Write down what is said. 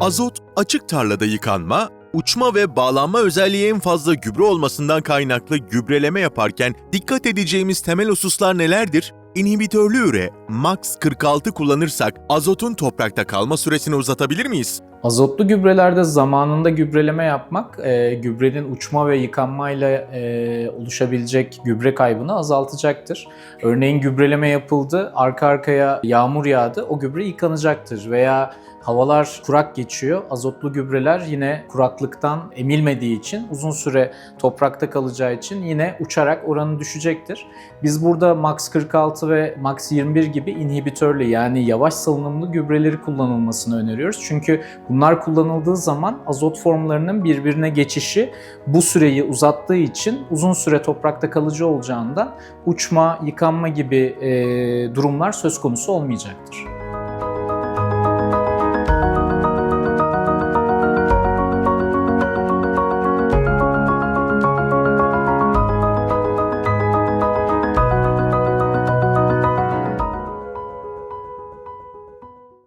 Azot, açık tarlada yıkanma, uçma ve bağlanma özelliği en fazla gübre olmasından kaynaklı gübreleme yaparken dikkat edeceğimiz temel hususlar nelerdir? İnhibitörlü üre, Max 46 kullanırsak azotun toprakta kalma süresini uzatabilir miyiz? Azotlu gübrelerde zamanında gübreleme yapmak e, gübrenin uçma ve yıkanmayla e, oluşabilecek gübre kaybını azaltacaktır. Örneğin gübreleme yapıldı, arka arkaya yağmur yağdı, o gübre yıkanacaktır veya havalar kurak geçiyor. Azotlu gübreler yine kuraklıktan emilmediği için uzun süre toprakta kalacağı için yine uçarak oranı düşecektir. Biz burada Max 46 ve Max 21 gibi inhibitörlü yani yavaş salınımlı gübreleri kullanılmasını öneriyoruz. Çünkü bunlar kullanıldığı zaman azot formlarının birbirine geçişi bu süreyi uzattığı için uzun süre toprakta kalıcı olacağından uçma, yıkanma gibi e, durumlar söz konusu olmayacaktır.